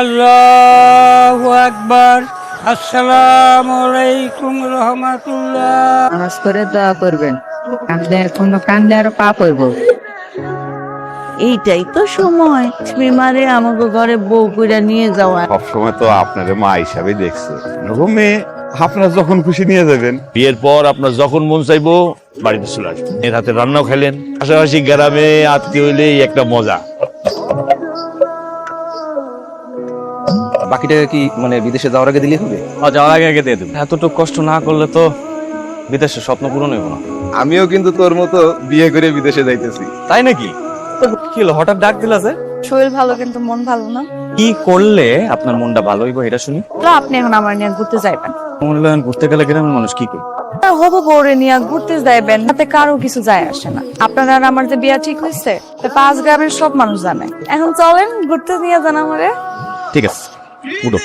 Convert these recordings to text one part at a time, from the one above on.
আল্লাহু আকবার। আসসালামু আলাইকুম রহমাতুল্লাহ। নামাজ করে দোয়া করবেন। কান্দলে কোনো কান্দলে আরও পাপ হইব। এইটাই তো সময়। বিমারে আমাকে ঘরে বউ কইরা নিয়ে যাওয়া। সবসময় তো আপনার মা হিসাবে দেখছে। এরকম মেয়ে আপনারা যখন খুশি নিয়ে যাবেন। বিয়ের পর আপনার যখন মন চাইব বাড়িতে চলে আসবেন এর হাতে রান্নাও খেলেন পাশাপাশি গ্রামে আত্মীয় হইলে একটা মজা। বাকি টাকা কি মানে বিদেশে যাওয়ার আগে দিলেই হবে? যাওয়ার আগে আগে দিয়ে দেবো। এতটুকু কষ্ট না করলে তো বিদেশের স্বপ্ন পূরণ হইব না। আমিও কিন্তু তোর মতো বিয়ে করে বিদেশে যাইতেছি। তাই নাকি? তো কি হলো হঠাৎ ডাক দিলা যে? শরীর ভালো কিন্তু মন ভালো না। কি করলে আপনার মনটা ভালো হইব এটা শুনি? তো আপনি এখন আমার নিয়ে ঘুরতে যাইবেন। মূল্যায়ন ঘুরতে গেলে গ্রামের মানুষ কি করে হব বউরে নিয়ে ঘুরতে যাইবেন তাতে কারও কিছু যায় আসে না। আপনার আর আমার যে বিয়া ঠিক হয়েছে তো পাঁচ গ্রামের সব মানুষ জানে। এখন চলেন ঘুরতে নিয়ে যান আমারে। ঠিক আছে। উঠো।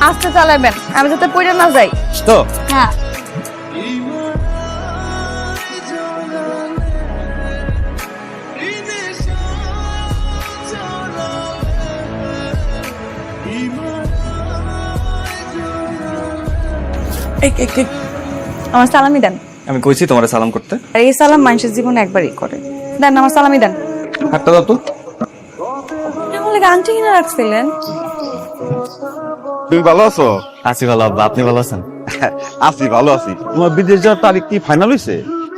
আস্তে চালাবেন আমি যাতে পড়ে না যাই। তো? হ্যাঁ। আমার সালামি দেন। আমি কইছি তোমার সালাম করতে। আর এই সালাম মানুষের জীবনে একবারই করে। দেন আমার সালামি দেন। হাতটা দাও তো। তাহলে আন্টি কিনে রাখছিলেন? তুমি ভালো আছো? আছি ভালো আব্বা আপনি ভালো আছেন? আছি ভালো আছি। তোমার বিদেশ যাওয়ার তারিখ কি ফাইনাল হয়েছে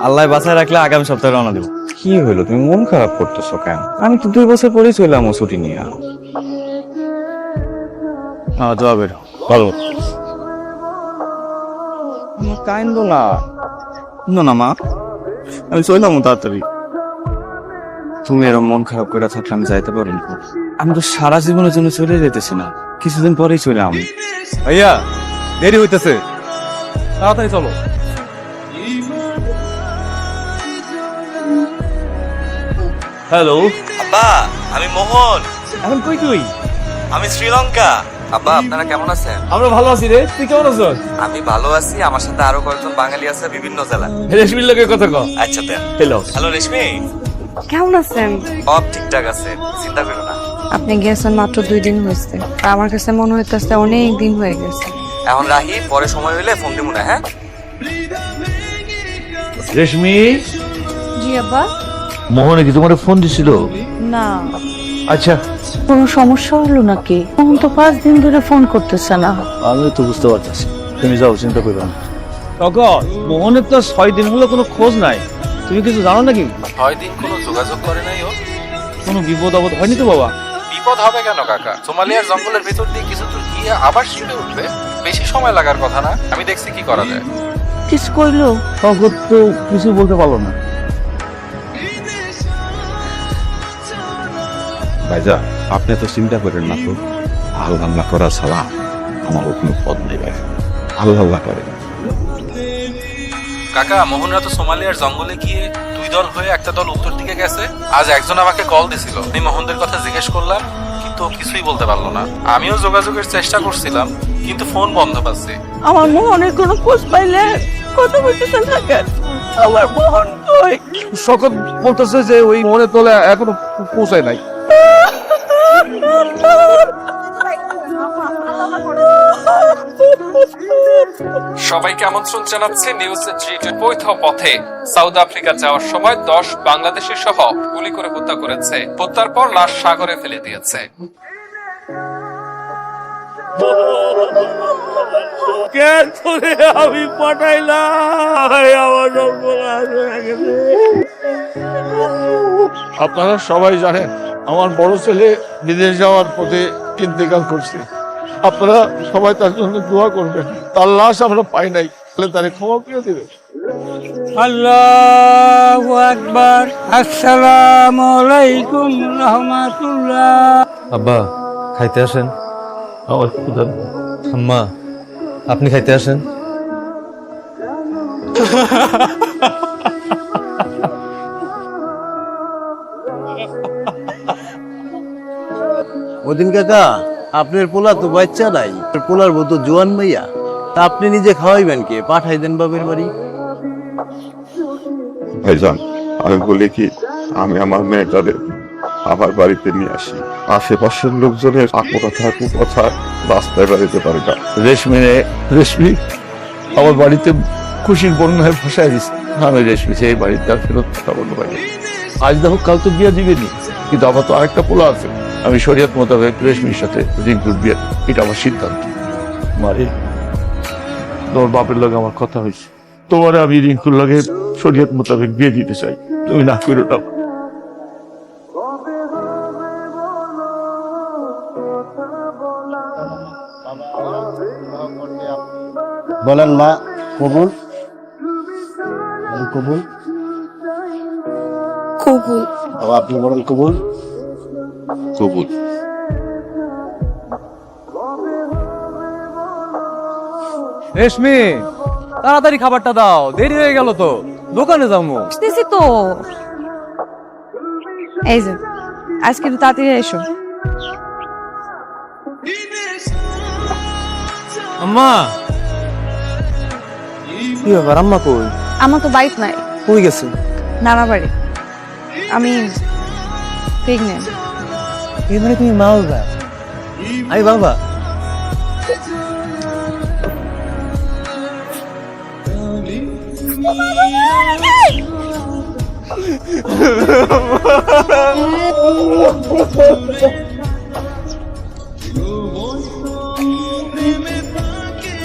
আল্লাহ বাসায় রাখলে আগামী সপ্তাহে রওনা দেবো। কি হইল তুমি মন খারাপ করতেছো কেন? আমি তো দুই বছর পরেই চললাম ও ছুটি নিয়ে। হ্যাঁ যাওয়া বের ভালো। কাইন্দ না। না না মা। আমি চললাম তাড়াতাড়ি। তুমি এরকম মন খারাপ করে থাকলে আমি যাইতে পারিনি আমি তো সারা জীবনের জন্য চলে যেতেছি না। কিছুদিন পরেই চলে আমি। ভাইয়া দেরি হইতেছে। তাড়াতাড়ি চলো। হ্যালো। আব্বা আমি মোহন। এখন কই তুই? আমি শ্রীলঙ্কা। আব্বা আপনারা কেমন আছেন? আমরা ভালো আছি রে। তুই কেমন আছিস? আমি ভালো আছি। আমার সাথে আরও কয়েকজন বাঙালি আছে বিভিন্ন জেলা রেশমির লোকের কথা কও আচ্ছা দেন। হ্যালো। হ্যালো রেশমি। কেমন আছেন? সব ঠিকঠাক আছে। চিন্তা করো না। আপনি গেছেন মাত্র দুই দিন হয়েছে। আর আমার কাছে মনে হইতেছে অনেক দিন হয়ে গেছে। এখন রাহি পরে সময় হইলে ফোন দিব না হ্যাঁ? রেশমি? জি আব্বা। মোহনে কি তোমার ফোন দিছিল? না। আচ্ছা। কোনো সমস্যা হলো নাকি? তখন তো পাঁচ দিন ধরে ফোন করতেছে না। আমি তো বুঝতে পারতেছি। তুমি যাও চিন্তা করো না। তখন মোহনের তো ছয় দিন হলো কোনো খোঁজ নাই। তুমি কিছু জানো নাকি? ছয় দিন কোনো যোগাযোগ করে নাই ও। কোনো বিপদ আপদ হয়নি তো বাবা? বিপদ হবে কেন কাকা? সোমালিয়ার জঙ্গলের ভেতর দিয়ে কিছু দূর গিয়ে আবার শিখে উঠবে? বেশি সময় লাগার কথা না? আমি দেখছি কি করা যায়। কিছু কইলো? তখন তো কিছু বলতে পারল না। ভাইজা আপনি তো চিন্তা করেন না তো। আল্লাহ আল্লাহ করা ছাড়া আমার কোনো পদ নেই ভাই আল্লাহ আল্লাহ করেন। কাকা মোহনরা তো সোমালিয়ার জঙ্গলে গিয়ে দুই দল হয়ে একটা দল উত্তর দিকে গেছে। আজ একজন আমাকে কল দিছিল। আমি মোহনদের কথা জিজ্ঞেস করলাম কিন্তু কিছুই বলতে পারল না। আমিও যোগাযোগের চেষ্টা করছিলাম কিন্তু ফোন বন্ধ পাচ্ছে। আমার মোহনের কোনো খোঁজ পাইলে কথা বলতেছে থাকেন আমার মোহন কই? শকত বলতেছে যে ওই মনে তোলে এখনও পৌঁছায় নাই। সবাইকে আমন্ত্রণ জানাচ্ছে নিউজ থ্রিটের বৈধ পথে। সাউথ আফ্রিকা যাওয়ার সময় দশ বাংলাদেশি সহ গুলি করে হত্যা করেছে। হত্যার পর লাশ সাগরে ফেলে দিয়েছে। কেন করে আমি পাঠাইলাম। আমার। আপনারা সবাই জানেন আমার বড় ছেলে বিদেশ যাওয়ার পথে ইন্তেকাল করছে। আপনারা সবাই তার জন্য দোয়া করবেন। তার লাশ আমরা পাই নাই তাহলে তারে ক্ষমা করে দেবে আল্লাহু আকবার। আসসালামু আলাইকুম রহমাতুল্লাহ। আব্বা খাইতে আসেন? আমার ক্ষুধা আম্মা আপনি খাইতে আসেন? মদিন কাকা আপনার পোলা তো বাচ্চা নাই। পোলার মতো জোয়ান মাইয়া। তা আপনি নিজে খাওয়াইবেন কে? পাঠাই দেন বাপের বাড়ি। ভাইজান আমি বলি কি আমি আমার মেয়েটারে আমার বাড়িতে নিয়ে আসি। আশেপাশের লোকজনের আত্মকথা কুকথা রাস্তায় বেরোতে পারে না। রেশমি রে রেশমি আমার বাড়িতে খুশির বন্যায় ভাসায় দিচ্ছে আমি রেশমি সেই বাড়িতে আর ফেরত যাব না আজ দেখো কাল তো বিয়ে দিবেনি কিন্তু আমার তো আরেকটা পোলা আছে। আমি শরীয়ত মোতাবেক রেশমির সাথে রিঙ্কুর বিয়ে এটা আমার সিদ্ধান্ত। মারে তোমার বাপের লগে আমার কথা হয়েছে। তোমার আমি রিঙ্কুর লগে শরীয়ত মোতাবেক বিয়ে দিতে চাই। তুমি না করো না। বলেন মা কবুল? কবুল। কবুল। আপনি বলেন কবুল? কবুল। রেশমি তাড়াতাড়ি খাবারটা দাও দেরি হয়ে গেল তো। দোকানে যাব। আসতেছি তো। এই যে আজকে একটু তাড়াতাড়ি এসো। আম্মা। কি ব্যাপার আম্মা কই? আমার তো বাইক নাই। কই গেছে? নানা বাড়ি। আমি প্রেগনেন্ট এবারে তুমি মা বাবা? আরে বাবা।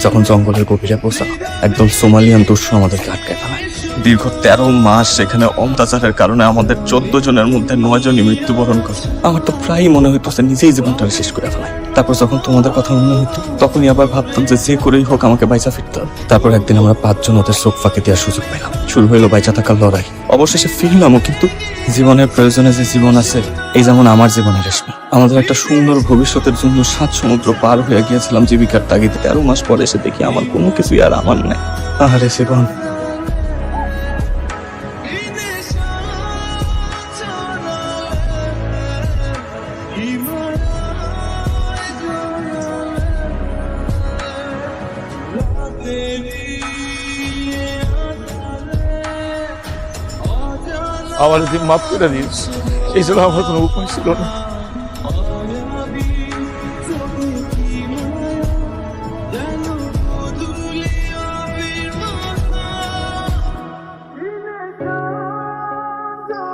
যখন জঙ্গলের গভীরে পৌঁছা একদম সোমালিয়ান দস্যু আমাদেরকে আটকে ফেলায়। দীর্ঘ তেরো মাস সেখানে অত্যাচারের কারণে আমাদের চোদ্দ জনের মধ্যে নয় জনই মৃত্যুবরণ করে। আমার তো প্রায়ই মনে হইতো সে নিজেই জীবনটা শেষ করে ফেলাই। তারপর যখন তোমাদের কথা মনে হতো তখনই আবার ভাবতাম যে যে করেই হোক আমাকে বাইচা ফিরতে হবে। তারপর একদিন আমরা পাঁচজন ওদের চোখ ফাঁকে দেওয়ার সুযোগ পেলাম। শুরু হইল বাইচা থাকার লড়াই। অবশেষে ফিরলামও, কিন্তু জীবনের প্রয়োজনে যে জীবন আছে, এই যেমন আমার জীবনের রেশমি। আমাদের একটা সুন্দর ভবিষ্যতের জন্য সাত সমুদ্র পার হয়ে গিয়েছিলাম জীবিকার তাগিদে। তেরো মাস পরে এসে দেখি আমার কোনো কিছুই আর আমার নাই। আহারে জীবন আমার যদি মাফ করে দিস এই জন্য আমার কোনো উপায় ছিল না।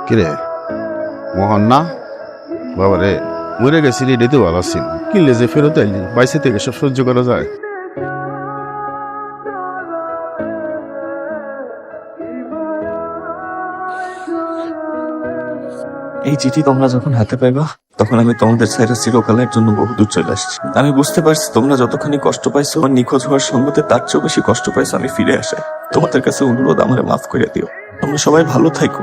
কিরে? মোহন না? বাবা রে মরে গেছি রে এটাই তো ভালো ছিল কিনলে যে ফেরত আইলি, বাইসে থেকে সব সহ্য করা যায়। এই চিঠি তোমরা যখন হাতে পাইবা, তখন আমি তোমাদের ছাইরা চিরকালের জন্য বহুদূর চলে আসছি। আমি বুঝতে পারছি তোমরা যতখানি কষ্ট পাইছো আমার নিখোঁজ হওয়ার সঙ্গতে তার চেয়েও বেশি কষ্ট পাইছো আমি ফিরে আসায় তোমাদের কাছে অনুরোধ আমার মাফ করে দিও। তোমরা সবাই ভালো থাকো